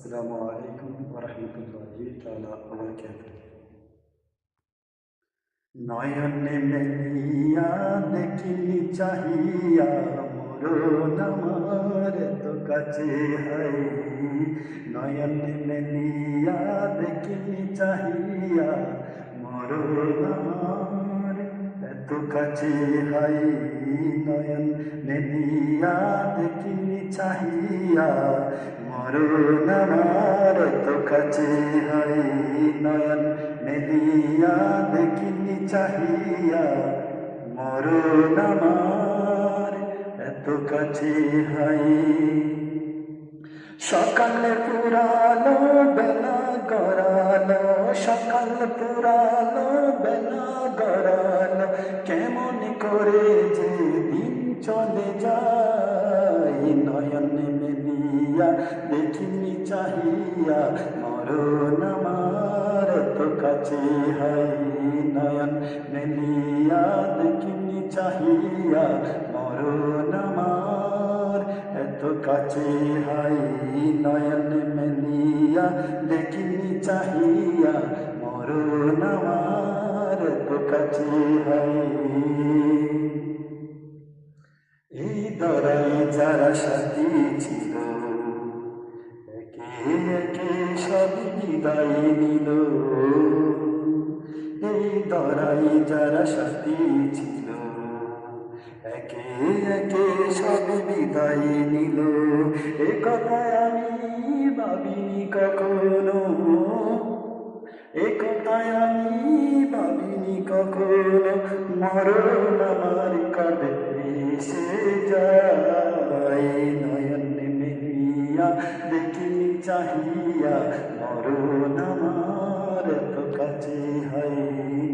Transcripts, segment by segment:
আসসালামু আলাইকুম ওরহমতুল্লাহি তাআলা ওয়াবারাকাতুহু নয়নে মেলিয়া দেখিনি চাহিয়া, মরণ আমার তো কাছে হাই নয়নে মেলিয়া দেখিনি চাহিয়া, মরণ আমার এত কাছে হাই নয়ন মেলিয়া দেখিনি চাহিয়া মরণ আমার তো কাছে হাই নয়ন মেলিয়া দেখিনি চাহিয়া মরণ এত কাছে হাই সকালে পুরালো বেলা গড়ালো, সকাল পুরালো বেলা গড়ালো, কেমন করে যে দিন চলে যায় নয়ন মেলিয়া দেখিনি চাহিয়া, মরণ আমার তো কাছে হাই নয়ন মেলিয়া, দেখিনি চাহিয়া, মরণ আমার এত কাছে হাই নয়ন মেলিয়া, দেখিনি চাহিয়া, মরণ আমার এত কাছে হাই। এই দরাই যারা সাথী একে একে সব বিদায় নিল। এই দরাই যারা সাথী ছিল, একে একে সব বিদায় নিল। এ কথা আমি ভাবিনি কখনো। এ কথায় আমি ভাবিনি কখনো, মরণ আমার কাঁধে এসে যায়। চাহিয়া, মরণ আমার তো কাছে হাই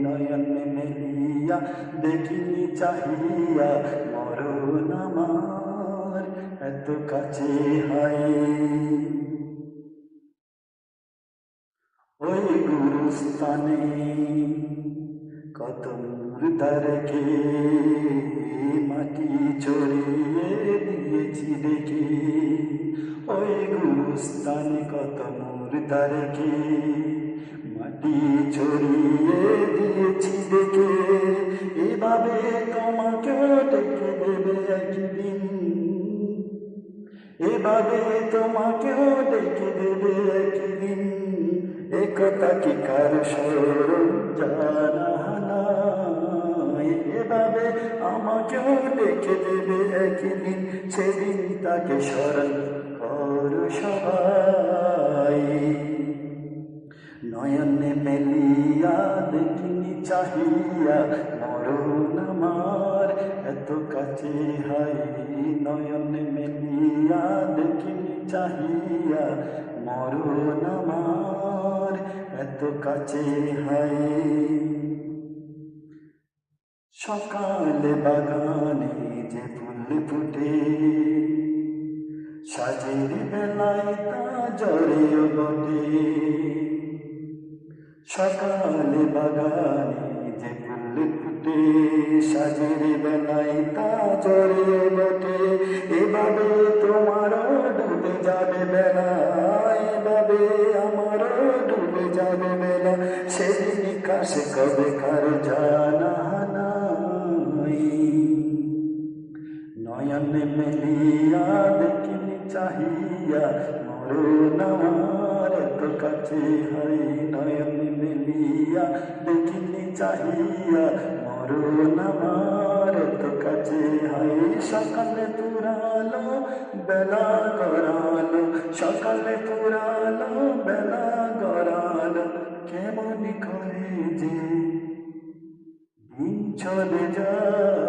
নয়ন মেলিয়া। দেখিনি চাহিয়া, মরণ আমার এত কাছে হাই ওই গুরুস্থানে কত মুর্দারকে গুরুস্থানে কত মুর্দারকে মাটি ছড়িয়ে দিয়েছি দেখে। এভাবে তোমাকেও ডেকে দেবে একদিন। এভাবে তোমাকেও ডেকে দেবে একদিন। একথা কি কার জানা এভাবে আমাকেও ডেকে দেবে একদিন। সেদিন তাকে স্মরণ কর সবাই। নয়নে মেলিয়া দেখিনি চাহিয়া, মরণ আমার এত কাছে হাই নয়নে মেলিয়া দেখিনি চাহিয়া, মরণ আমার এত কাছে হাই সকালে বাগানে যে ফুল ফুটে সাজের বেলায় তা জড়েও বটে। সকালে বাগানে যে ফুল ফুটে সাজের বেলায় তা জড়ে বটে। এভাবে তোমারও ডুবে যাবে বেলা, এভাবে আমারও ডুবে যাবে বেলা। সেদিন কাছে কবে কার জানা নয়ন মেলিয়া দেখিনি চাহিয়া মরণ আমার তো কাছে হাই নয়ন মেলিয়া দেখিনি চাহিয়া মরণ আমার তো কাছে হাই সকালে পুরালো বেলা গড়ালো, সকালে পুরালো বেলা গড়ালো, কেমন করে যে দিন চলে যায়।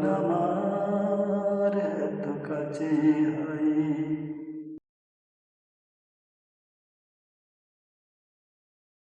No.